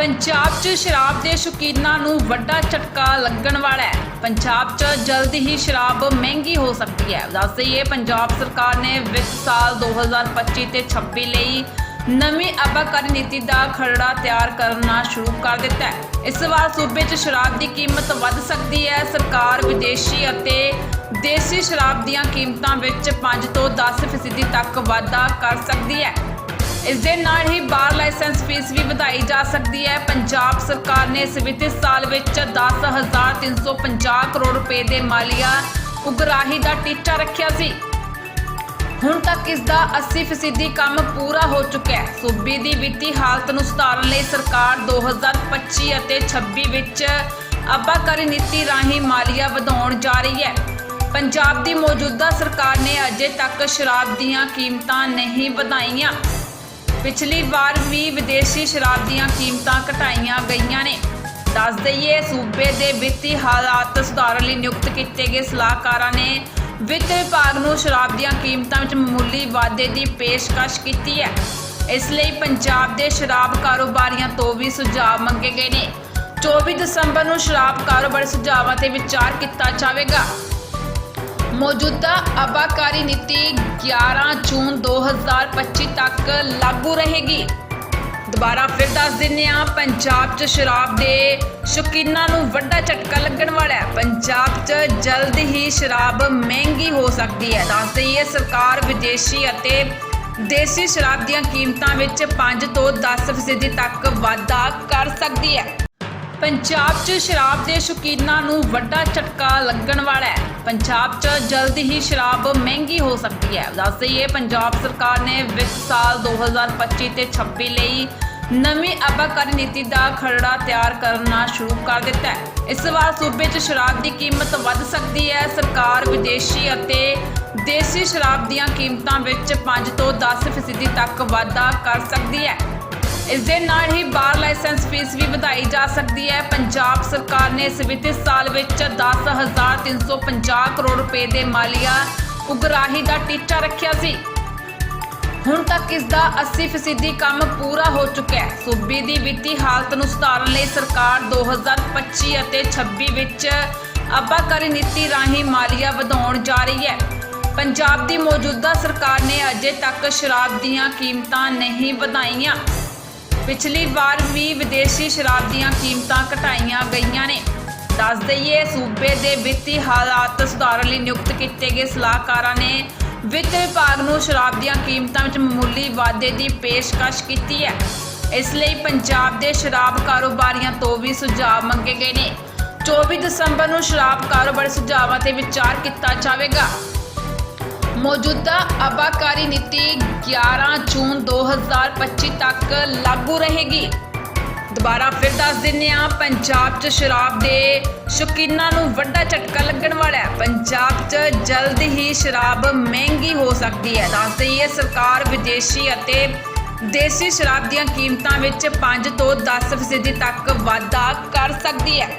ਪੰਜਾਬ 'ਚ ਸ਼ਰਾਬ ਦੇ ਸ਼ੌਕੀਨਾਂ ਨੂੰ ਵੱਡਾ ਝਟਕਾ ਲੱਗਣ ਵਾਲਾ ਹੈ। ਪੰਜਾਬ 'ਚ ਜਲਦ ਹੀ ਸ਼ਰਾਬ ਮਹਿੰਗੀ ਹੋ ਸਕਦੀ ਹੈ। ਦੱਸ ਦਈਏ, ਪੰਜਾਬ ਸਰਕਾਰ ਨੇ ਵਿੱਤ ਸਾਲ 2025 ਤੇ 26 ਲਈ ਨਵੀਂ ਅਬਾਕਾਰੀ ਨੀਤੀ ਦਾ ਖਰੜਾ ਤਿਆਰ ਕਰਨਾ ਸ਼ੁਰੂ ਕਰ ਦਿੱਤਾ ਹੈ। ਇਸ ਵਾਰ ਸੂਬੇ 'ਚ ਸ਼ਰਾਬ ਦੀ ਕੀਮਤ ਵੱਧ ਸਕਦੀ ਹੈ। ਸਰਕਾਰ ਵਿਦੇਸ਼ੀ ਅਤੇ ਦੇਸੀ ਸ਼ਰਾਬ ਦੀਆਂ ਕੀਮਤਾਂ ਵਿੱਚ 5 ਤੋਂ 10% ਫੀਸਦੀ ਤੱਕ ਵਾਧਾ ਕਰ ਸਕਦੀ ਹੈ। ਇਸ ਦੇ ਨਾਲ ਹੀ ਬਾਰ ਲਾਇਸੈਂਸ ਫੀਸ ਵੀ ਵਧਾਈ ਜਾ ਸਕਦੀ ਹੈ। ਪੰਜਾਬ ਸਰਕਾਰ ਨੇ ਇਸ ਵਿੱਤੀ ਸਾਲ ਵਿੱਚ 10350 ਕਰੋੜ ਰੁਪਏ ਦੇ ਮਾਲੀਆ ਉਗਰਾਹੀ ਦਾ ਟੀਚਾ ਰੱਖਿਆ ਸੀ। ਹੁਣ ਤੱਕ ਇਸ ਦਾ 80% ਕੰਮ ਪੂਰਾ ਹੋ ਚੁੱਕਿਆ ਹੈ। ਸੂਬੇ ਦੀ ਵਿੱਤੀ ਹਾਲਤ ਨੂੰ ਸੁਧਾਰਨ ਲਈ ਸਰਕਾਰ 2025 ਅਤੇ 26 ਵਿੱਚ ਅਬਾਕਾਰੀ ਨੀਤੀ ਰਾਹੀਂ ਮਾਲੀਆ ਵਧਾਉਣ ਜਾ ਰਹੀ ਹੈ। ਪੰਜਾਬ ਦੀ ਮੌਜੂਦਾ ਸਰਕਾਰ ਨੇ ਅਜੇ ਤੱਕ ਸ਼ਰਾਬ ਦੀਆਂ ਕੀਮਤਾਂ ਨਹੀਂ ਵਧਾਈਆਂ। ਪਿਛਲੀ ਵਾਰ ਵੀ ਵਿਦੇਸ਼ੀ ਸ਼ਰਾਬ ਦੀਆਂ ਕੀਮਤਾਂ ਘਟਾਈਆਂ ਗਈਆਂ ਨੇ। ਦੱਸ ਦਈਏ, ਸੂਬੇ ਦੇ ਵਿੱਤੀ ਹਾਲਾਤ ਸੁਧਾਰਨ ਲਈ ਨਿਯੁਕਤ ਕੀਤੇ ਗਏ ਸਲਾਹਕਾਰਾਂ ਨੇ ਵਿੱਤ ਵਿਭਾਗ ਨੂੰ ਸ਼ਰਾਬ ਦੀਆਂ ਕੀਮਤਾਂ ਵਿੱਚ ਮਾਮੂਲੀ ਵਾਧੇ ਦੀ ਪੇਸ਼ਕਸ਼ ਕੀਤੀ ਹੈ। ਇਸ ਲਈ ਪੰਜਾਬ ਦੇ ਸ਼ਰਾਬ ਕਾਰੋਬਾਰੀਆਂ ਤੋਂ ਵੀ ਸੁਝਾਅ ਮੰਗੇ ਗਏ ਨੇ। 24 ਦਸੰਬਰ ਨੂੰ ਸ਼ਰਾਬ ਕਾਰੋਬਾਰੀ ਸੁਝਾਵਾਂ ਤੇ ਵਿਚਾਰ ਕੀਤਾ ਜਾਵੇਗਾ। ਮੌਜੂਦਾ ਆਬਾਕਾਰੀ ਨੀਤੀ 11 ਜੂਨ 2025 ਤੱਕ ਲਾਗੂ ਰਹੇਗੀ। ਦੁਬਾਰਾ ਫਿਰ ਦੱਸ ਦਿੰਨੇ ਆ ਪੰਜਾਬ 'ਚ ਸ਼ਰਾਬ ਦੇ ਸ਼ੌਕੀਨਾਂ ਨੂੰ ਵੱਡਾ ਝਟਕਾ ਲੱਗਣ ਵਾਲਾ ਹੈ। ਪੰਜਾਬ 'ਚ ਜਲਦ ਹੀ ਸ਼ਰਾਬ ਮਹਿੰਗੀ ਹੋ ਸਕਦੀ ਹੈ। ਦੱਸ ਦਈਏ, ਸਰਕਾਰ ਵਿਦੇਸ਼ੀ ਅਤੇ ਦੇਸੀ ਸ਼ਰਾਬ ਦੀਆਂ ਕੀਮਤਾਂ ਵਿੱਚ 5 ਤੋਂ 10% ਤੱਕ ਵਾਧਾ ਕਰ ਸਕਦੀ ਹੈ। ਪੰਜਾਬ 'ਚ ਸ਼ਰਾਬ ਦੇ ਸ਼ੌਕੀਨਾਂ ਨੂੰ ਵੱਡਾ ਝਟਕਾ ਲੱਗਣ ਵਾਲਾ ਹੈ। ਪੰਜਾਬ 'ਚ ਜਲਦ ਹੀ ਸ਼ਰਾਬ ਮਹਿੰਗੀ ਹੋ ਸਕਦੀ ਹੈ। ਦੱਸ ਦਈਏ, ਪੰਜਾਬ ਸਰਕਾਰ ਨੇ ਵਿੱਤ ਸਾਲ 2025 ਤੇ 26 ਲਈ ਨਵੀਂ ਅਬਾਕਾਰੀ ਨੀਤੀ ਦਾ ਖਰੜਾ ਤਿਆਰ ਕਰਨਾ ਸ਼ੁਰੂ ਕਰ ਦਿੱਤਾ ਹੈ। ਇਸ ਵਾਰ ਸੂਬੇ 'ਚ ਸ਼ਰਾਬ ਦੀ ਕੀਮਤ ਵੱਧ ਸਕਦੀ ਹੈ। ਸਰਕਾਰ ਵਿਦੇਸ਼ੀ ਅਤੇ ਦੇਸੀ ਸ਼ਰਾਬ ਦੀਆਂ ਕੀਮਤਾਂ ਵਿੱਚ 5 ਤੋਂ 10% ਤੱਕ ਵਾਧਾ ਕਰ ਸਕਦੀ ਹੈ। ਇਸ ਦੇ ਨਾਲ ਹੀ ਬਾਰ ਲਾਇਸੈਂਸ ਫੀਸ ਵੀ ਵਧਾਈ ਜਾ ਸਕਦੀ ਹੈ। ਪੰਜਾਬ ਸਰਕਾਰ ਨੇ ਇਸ ਵਿੱਤੀ ਸਾਲ ਵਿੱਚ 10350 ਕਰੋੜ ਰੁਪਏ ਦੇ ਮਾਲੀਆ ਉਗਰਾਹੀ ਦਾ ਟੀਚਾ ਰੱਖਿਆ ਸੀ। ਹੁਣ ਤੱਕ ਇਸ ਦਾ 80% ਕੰਮ ਪੂਰਾ ਹੋ ਚੁੱਕਿਆ ਹੈ। ਸੂਬੇ ਦੀ ਵਿੱਤੀ ਹਾਲਤ ਨੂੰ ਸੁਧਾਰਨ ਲਈ ਸਰਕਾਰ 2025 ਅਤੇ 26 ਵਿੱਚ ਅਬਾਕਾਰੀ ਨੀਤੀ ਰਾਹੀਂ ਮਾਲੀਆ ਵਧਾਉਣ ਜਾ ਰਹੀ ਹੈ। ਪੰਜਾਬ ਦੀ ਮੌਜੂਦਾ ਸਰਕਾਰ ਨੇ ਅਜੇ ਤੱਕ ਸ਼ਰਾਬ ਦੀਆਂ ਕੀਮਤਾਂ ਨਹੀਂ ਵਧਾਈਆਂ। ਪਿਛਲੀ ਵਾਰ ਵੀ ਵਿਦੇਸ਼ੀ ਸ਼ਰਾਬ ਦੀਆਂ ਕੀਮਤਾਂ ਘਟਾਈਆਂ ਗਈਆਂ ਨੇ। ਦੱਸ ਦਈਏ, ਸੂਬੇ ਦੇ ਵਿੱਤੀ ਹਾਲਾਤ ਸੁਧਾਰਨ ਲਈ ਨਿਯੁਕਤ ਕੀਤੇ ਗਏ ਸਲਾਹਕਾਰਾਂ ਨੇ ਵਿੱਤ ਵਿਭਾਗ ਨੂੰ ਸ਼ਰਾਬ ਦੀਆਂ ਕੀਮਤਾਂ ਵਿੱਚ ਮਾਮੂਲੀ ਵਾਧੇ ਦੀ ਪੇਸ਼ਕਸ਼ ਕੀਤੀ ਹੈ। ਇਸ ਲਈ ਪੰਜਾਬ ਦੇ ਸ਼ਰਾਬ ਕਾਰੋਬਾਰੀਆਂ ਤੋਂ ਵੀ ਸੁਝਾਅ ਮੰਗੇ ਗਏ ਨੇ। 24 ਦਸੰਬਰ ਨੂੰ ਸ਼ਰਾਬ ਕਾਰੋਬਾਰੀ ਸੁਝਾਵਾਂ ਤੇ ਵਿਚਾਰ ਕੀਤਾ ਜਾਵੇਗਾ। ਮੌਜੂਦਾ ਆਬਾਕਾਰੀ ਨੀਤੀ 11 ਜੂਨ 2025 ਤੱਕ ਲਾਗੂ ਰਹੇਗੀ। ਦੁਬਾਰਾ ਫਿਰ ਦੱਸ ਦਿੰਨੇ ਆ ਪੰਜਾਬ 'ਚ ਸ਼ਰਾਬ ਦੇ ਸ਼ੌਕੀਨਾਂ ਨੂੰ ਵੱਡਾ ਝਟਕਾ ਲੱਗਣ ਵਾਲਾ ਹੈ। ਪੰਜਾਬ 'ਚ ਜਲਦ ਹੀ ਸ਼ਰਾਬ ਮਹਿੰਗੀ ਹੋ ਸਕਦੀ ਹੈ। ਦੱਸ ਦਈਏ, ਸਰਕਾਰ ਵਿਦੇਸ਼ੀ ਅਤੇ ਦੇਸੀ ਸ਼ਰਾਬ ਦੀਆਂ ਕੀਮਤਾਂ ਵਿੱਚ 5 ਤੋਂ 10% ਤੱਕ ਵਾਧਾ ਕਰ ਸਕਦੀ ਹੈ।